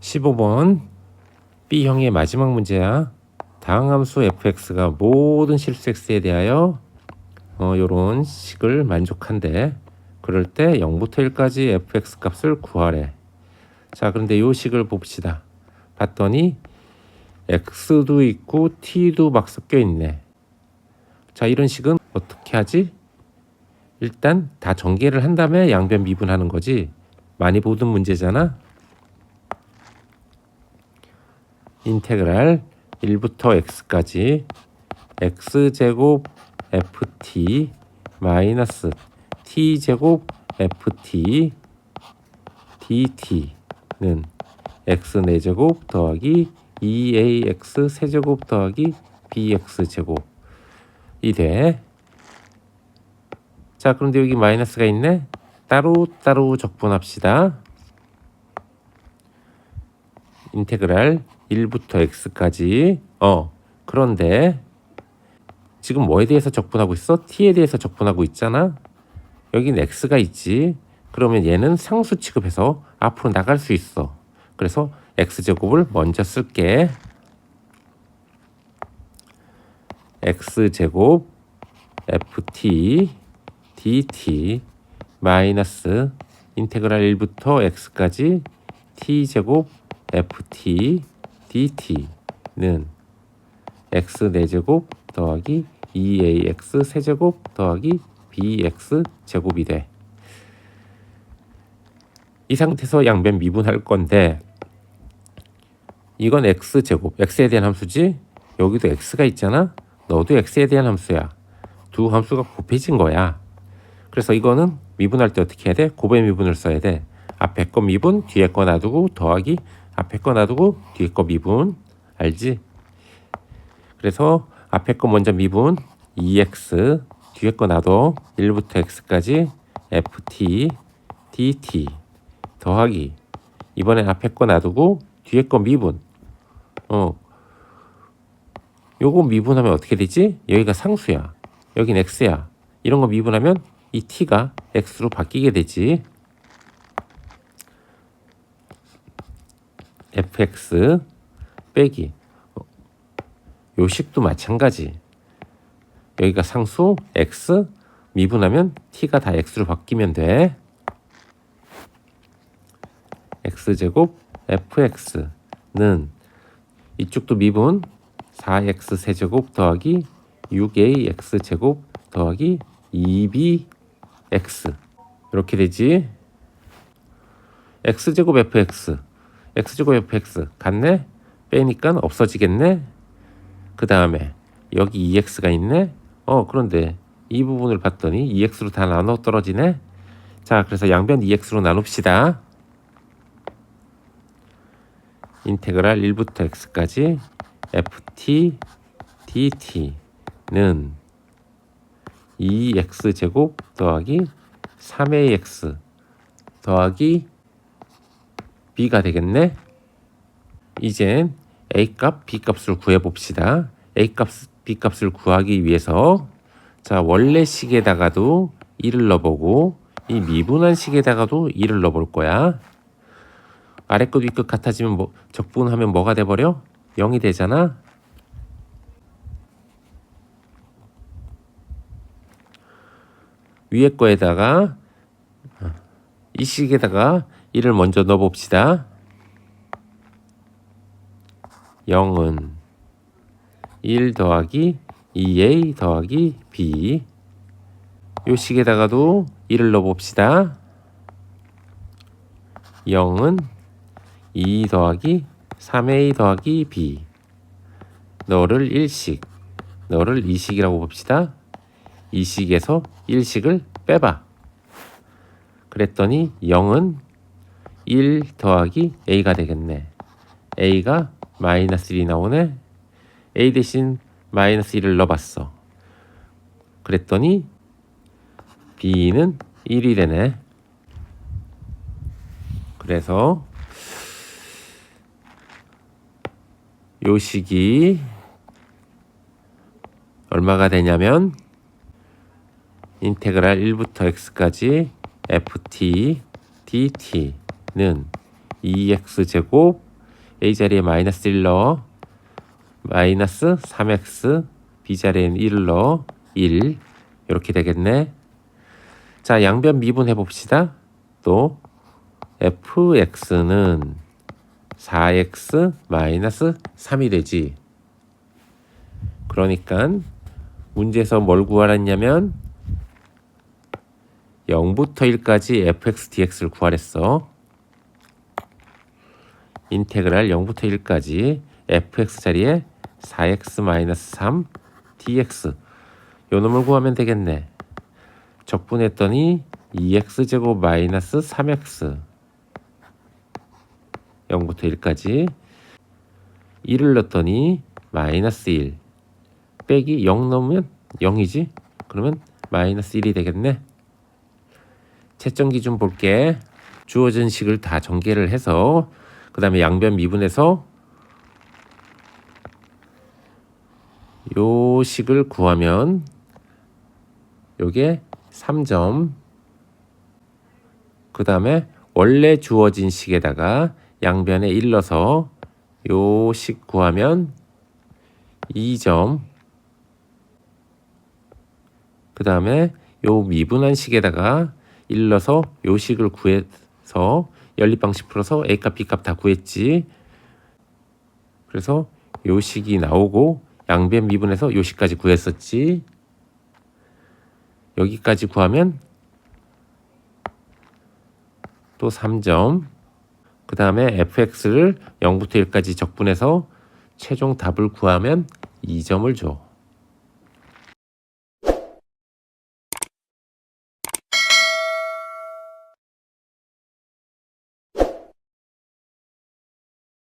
15번 B형의 마지막 문제야. 다음 함수 fx가 모든 실수 x에 대하여 어, 요런 식을 만족한대. 그럴 때 0부터 1까지 fx 값을 구하래. 자, 그런데 요 식을 봅시다. 봤더니 x도 있고 t도 막 섞여 있네. 자, 이런 식은 어떻게 하지? 일단 다 전개를 한 다음에 양변 미분하는 거지. 많이 보던 문제잖아. 인테그랄 1부터 x까지 x제곱 ft 마이너스 t제곱 ft dt는 x 4제곱 더하기 2ax 세제곱 더하기 bx제곱이 돼. 자, 그런데 여기 마이너스가 있네. 따로따로 적분합시다. 인테그랄 1부터 x까지. 어, 그런데 지금 뭐에 대해서 적분하고 있어? t에 대해서 적분하고 있잖아. 여긴 x가 있지. 그러면 얘는 상수 취급해서 앞으로 나갈 수 있어. 그래서 x제곱을 먼저 쓸게. x제곱 ft dt 마이너스 인테그랄 1부터 x까지 t제곱 ft dt는 x 4제곱 더하기 2ax 세제곱 더하기 bx 제곱이 돼. 이 상태에서 양변 미분할 건데 이건 x 제곱, x에 대한 함수지. 여기도 x가 있잖아. 너도 x에 대한 함수야. 두 함수가 곱해진 거야. 그래서 이거는 미분할 때 어떻게 해야 돼? 곱의 미분을 써야 돼. 앞에 거 미분, 뒤에 거 놔두고 더하기 앞에 거 놔두고 뒤에 거 미분. 알지? 그래서 앞에 거 먼저 미분. 2x 뒤에 거 놔둬. 1부터 x까지 ft dt 더하기. 이번엔 앞에 거 놔두고 뒤에 거 미분. 어. 요거 미분하면 어떻게 되지? 여기가 상수야. 여긴 x야. 이런 거 미분하면 이 t가 x로 바뀌게 되지 fx 빼기. 어, 요 식도 마찬가지. 여기가 상수 x 미분하면 t가 다 x로 바뀌면 돼. X제곱 fx는 이쪽도 미분 4x 세제곱 더하기 6ax 제곱 더하기 2bx 이렇게 되지. X제곱 fx x제곱 fx 같네? 빼니까 없어지겠네? 그 다음에 여기 2x가 있네? 어 그런데 이 부분을 봤더니 2x로 다 나눠 떨어지네? 자 그래서 양변 2x로 나눕시다. 인테그랄 1부터 x까지 ft dt는 2x 제곱 더하기 3ax 더하기 b가 되겠네. 이젠 a 값, b 값을 구해 봅시다. a 값, b 값을 구하기 위해서 자 원래 식에다가도 1을 넣어보고 이 미분한 식에다가도 1을 넣어볼 거야. 아래 것위것 같아지면 뭐 적분하면 뭐가 돼버려? 0이 되잖아. 위에 거에다가 이 식에다가 1을 먼저 넣어 봅시다. 0은 1 더하기 2a 더하기 b 요 식에다가도 1을 넣어 봅시다. 0은 2 더하기 3a 더하기 b 너를 1식 너를 2식이라고 봅시다. 2식에서 1식을 빼봐. 그랬더니 0은 1 더하기 a가 되겠네. a가 마이너스 1이 나오네. a 대신 마이너스 1을 넣어봤어. 그랬더니 b는 1이 되네. 그래서 요 식이 얼마가 되냐면 인테그랄 1부터 x까지 ft dt는 2x 제곱 A 자리에 마이너스 1 넣어 마이너스 3x B 자리에는 1을 넣어 1 이렇게 되겠네. 자 양변 미분해 봅시다. 또 fx는 4x 마이너스 3이 되지. 그러니까 문제에서 뭘 구하랬냐면 0부터 1까지 fx dx를 구하랬어. 인테그랄 0부터 1까지 fx 자리에 4x 마이너스 3 dx 요 놈을 구하면 되겠네. 적분했더니 2x 제곱 마이너스 3x 0부터 1까지 1을 넣었더니 마이너스 1 빼기 0 넣으면 0이지? 그러면 마이너스 1이 되겠네. 채점 기준 볼게. 주어진 식을 다 전개를 해서 그 다음에 양변 미분해서 요 식을 구하면 요게 3점 그 다음에 원래 주어진 식에다가 양변에 1 넣어서 요 식 구하면 2점 그 다음에 요 미분한 식에다가 1 넣어서 요 식을 구해서 연립방식 풀어서 A값 B값 다 구했지. 그래서 요 식이 나오고 양변 미분해서 요 식까지 구했었지. 여기까지 구하면 또 3점. 그 다음에 fx를 0부터 1까지 적분해서 최종 답을 구하면 2점을 줘.